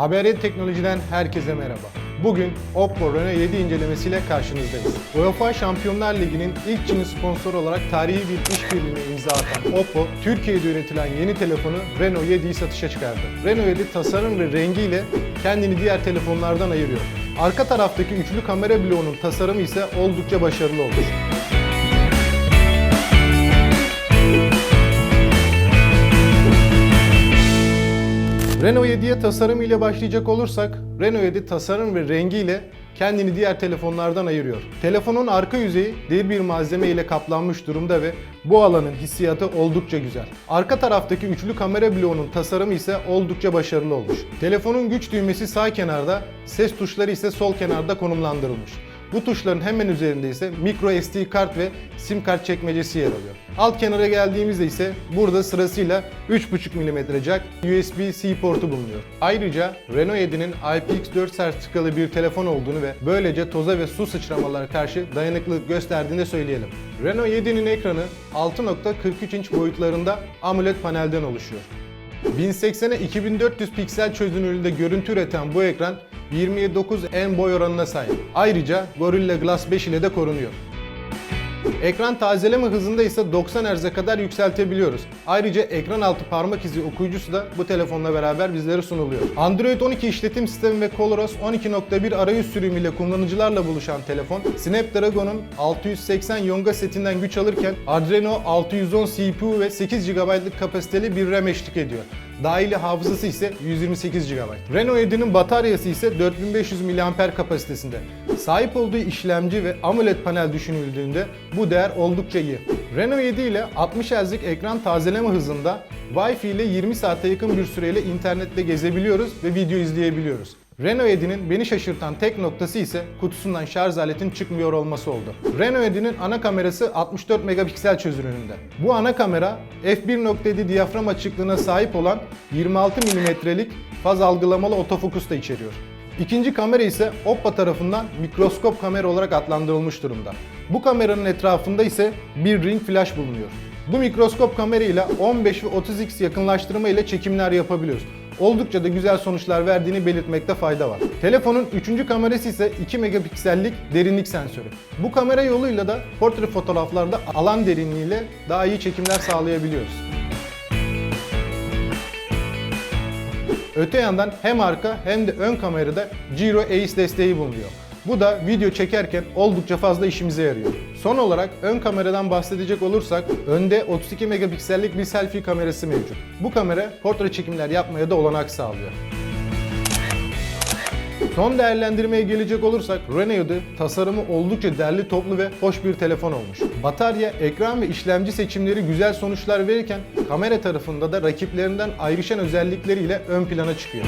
Haberiyet Teknoloji'den herkese merhaba. Bugün Oppo Reno 7 incelemesiyle karşınızdayız. UEFA Şampiyonlar Ligi'nin ilk Çin sponsoru olarak tarihi bir işbirliğine imza atan Oppo, Türkiye'de üretilen yeni telefonu Reno 7'yi satışa çıkardı. Reno 7 tasarım ve rengiyle kendini diğer telefonlardan ayırıyor. Arka taraftaki üçlü kamera bloğunun tasarımı ise oldukça başarılı olmuş. Renault 7'ye tasarım ile başlayacak olursak, Renault 7 tasarım ve rengiyle kendini diğer telefonlardan ayırıyor. Telefonun arka yüzeyi deri bir malzeme ile kaplanmış durumda ve bu alanın hissiyatı oldukça güzel. Arka taraftaki üçlü kamera bloğunun tasarımı ise oldukça başarılı olmuş. Telefonun güç düğmesi sağ kenarda, ses tuşları ise sol kenarda konumlandırılmış. Bu tuşların hemen üzerinde ise micro SD kart ve sim kart çekmecesi yer alıyor. Alt kenara geldiğimizde ise burada sırasıyla 3.5 mm jack USB-C portu bulunuyor. Ayrıca Renault 7'nin IPX4 sertifikalı bir telefon olduğunu ve böylece toza ve su sıçramalara karşı dayanıklılık gösterdiğini de söyleyelim. Renault 7'nin ekranı 6.43 inç boyutlarında AMOLED panelden oluşuyor. 1080'e 2400 piksel çözünürlüğünde görüntü üreten bu ekran 27.9 boy oranına sahip. Ayrıca Gorilla Glass 5 ile de korunuyor. Ekran tazeleme hızında ise 90 Hz'e kadar yükseltebiliyoruz. Ayrıca ekran altı parmak izi okuyucusu da bu telefonla beraber bizlere sunuluyor. Android 12 işletim sistemi ve ColorOS 12.1 arayüz sürümüyle kullanıcılarla buluşan telefon, Snapdragon'un 680 Yonga setinden güç alırken Adreno 610 CPU ve 8 GB'lık kapasiteli bir RAM eşlik ediyor. Dahili hafızası ise 128 GB. Renault 7'nin bataryası ise 4500 mAh kapasitesinde. Sahip olduğu işlemci ve AMOLED panel düşünüldüğünde bu değer oldukça iyi. Renault 7 ile 60 Hz'lik ekran tazeleme hızında Wi-Fi ile 20 saate yakın bir süreyle internette gezebiliyoruz ve video izleyebiliyoruz. Renault 7'nin beni şaşırtan tek noktası ise kutusundan şarj aletin çıkmıyor olması oldu. Renault 7'nin ana kamerası 64 megapiksel çözünürlüğünde. Bu ana kamera f1.7 diyafram açıklığına sahip olan 26 mm'lik faz algılamalı otofokus da içeriyor. İkinci kamera ise Oppo tarafından mikroskop kamera olarak adlandırılmış durumda. Bu kameranın etrafında ise bir ring flash bulunuyor. Bu mikroskop kamera ile 15 ve 30x yakınlaştırma ile çekimler yapabiliyoruz. Oldukça da güzel sonuçlar verdiğini belirtmekte fayda var. Telefonun üçüncü kamerası ise 2 megapiksellik derinlik sensörü. Bu kamera yoluyla da portre fotoğraflarda alan derinliğiyle daha iyi çekimler sağlayabiliyoruz. Öte yandan hem arka hem de ön kamerada Giro Ace desteği bulunuyor. Bu da video çekerken oldukça fazla işimize yarıyor. Son olarak ön kameradan bahsedecek olursak önde 32 megapiksellik bir selfie kamerası mevcut. Bu kamera portre çekimler yapmaya da olanak sağlıyor. Son değerlendirmeye gelecek olursak Renault 7 tasarımı oldukça derli toplu ve hoş bir telefon olmuş. Batarya, ekran ve işlemci seçimleri güzel sonuçlar verirken kamera tarafında da rakiplerinden ayrışan özellikleriyle ön plana çıkıyor.